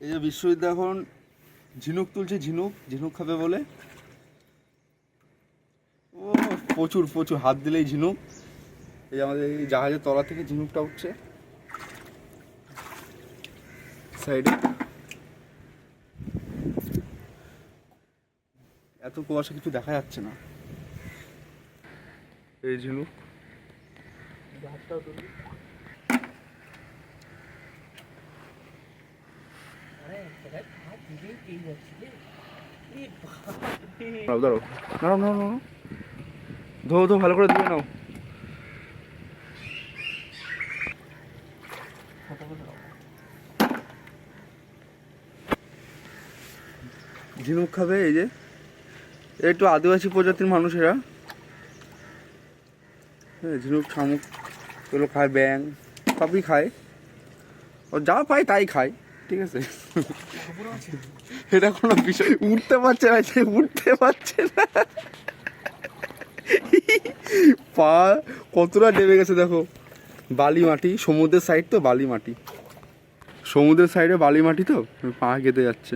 এই যে বিশ্ববিদ্যালয় এখন ঝিনুক তুলছে, ঝিনুক ঝিনুক খাবে বলে। ও, প্রচুর প্রচুর হাত দিলেই ঝিনুক। এই আমাদের এই জাহাজের তলা থেকে ঝিনুকটা উঠছে। সাইডে। এত কুয়াশা কিছু দেখা যাচ্ছে না। এই ঝিনুক। ভালো করে দিয়ে নাও। ঝিনুক খাবে, এই যে। একটু আদিবাসী প্রজাতির মানুষেরা হ্যাঁ ঝিনুক, শামুক, এগুলো খায় ব্যাং সবই খায়। ও যা পায় তাই খায়। ঠিক আছে? এটা কোনো বিষয়। উঠতে পারছে না, সে উঠতে পারছে না। পা কতটা নেমে গেছে দেখো। বালি মাটি, সমুদ্রের সাইড তো বালি মাটি। সমুদ্রের সাইডে বালি মাটি তো? পা কেটে যাচ্ছে।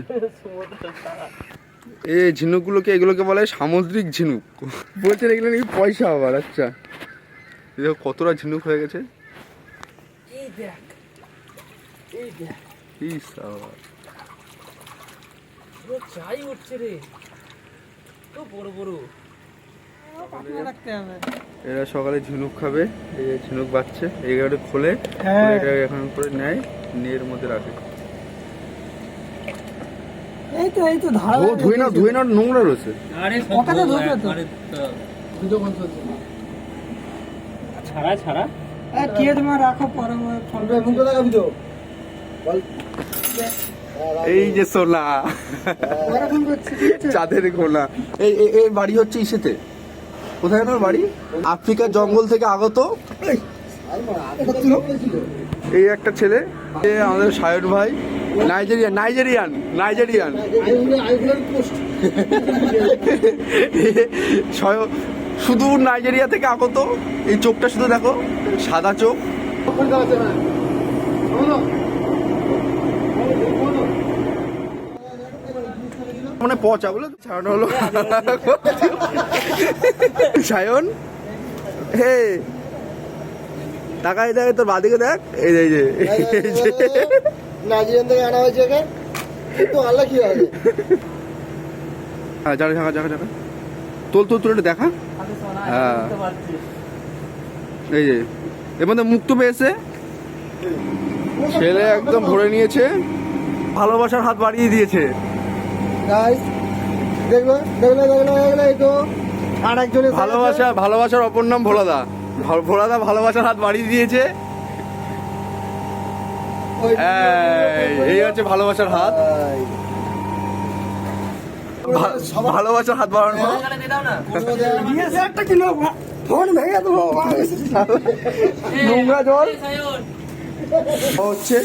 এই ঝিনুকগুলোকে, এগুলোকে বলে সামুদ্রিক ঝিনুক। বলছেন এগুলো নাকি পয়সা আবার আচ্ছা। দেখো কতটা ঝিনুক হয়ে গেছে। এই দেখ। এই দেখ। ইস আবার পুরো চাই উঠছে রে। তো বড় বড়। এরা সকালে ঝিনুক খাবে। এই যে ঝিনুক বাচ্চে এগুলো খোলে হ্যাঁ। এটা এখন করে নেয় নিয়ে এর মধ্যে রাখে। এই তো এই তো ধারা ও না ধুয়ে না নোংরা রয়েছে। আরে ওখানে ধরবে তো? ভিডিও কোন চলছে ছাড়া ছাড়া। কে তোমার রাখো পরে ফোন পে লাগা ভিডিও এই যে সোনা। চাঁদের গোনা এই, এই- বাড়ি হচ্ছে ইসেতে। কোথায় তোর বাড়ি? আফ্রিকার জঙ্গল থেকে আগত। এই একটা ছেলে আমাদের সায়ন ভাই। Nigerian Nigerian Nigerian. শুধু নাইজেরিয়া থেকে আগত। এই চোখটা শুধু দেখো, সাদা চোখ। মানে পচা বলে ছাড়ানো হলো। সায়ন? হে। তাকাই দেখ তোর বাদিকে দেখ। এই যে, এই যে এই থেকে আনা হয়েছে একে কিন্তু আল্লাহ কি হবে হ্যাঁ তোল তুলে দেখা। হ্যাঁ। এই যে এর মধ্যে মুক্ত পেয়েছে। ছেলে একদম ভরে নিয়েছে। ভালোবাসার হাত বাড়িয়ে দিয়েছে। দেখল দেখল দেখল দেখল এই তো আর একজনের ভালোবাসা ভালোবাসার অপর নাম ভোলাদা। ভোলাদা ভালোবাসার হাত বাড়িয়ে দিয়েছে। এই, এই হচ্ছে ভালোবাসার হাত। ভালোবাসার হাত বাড়ানো। একটা কিলো। ফোন ভেঙে দেবো। নোংরা জল। হচ্ছে?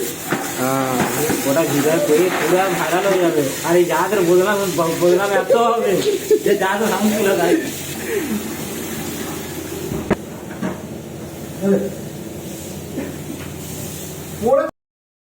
ওটা ভিডিও করে পুরো ভাইরাল হয়ে যাবে। আর এই জাহাজের বদনাম বদনাম এত হবে যে জাহাজ নাম তুলে দেয়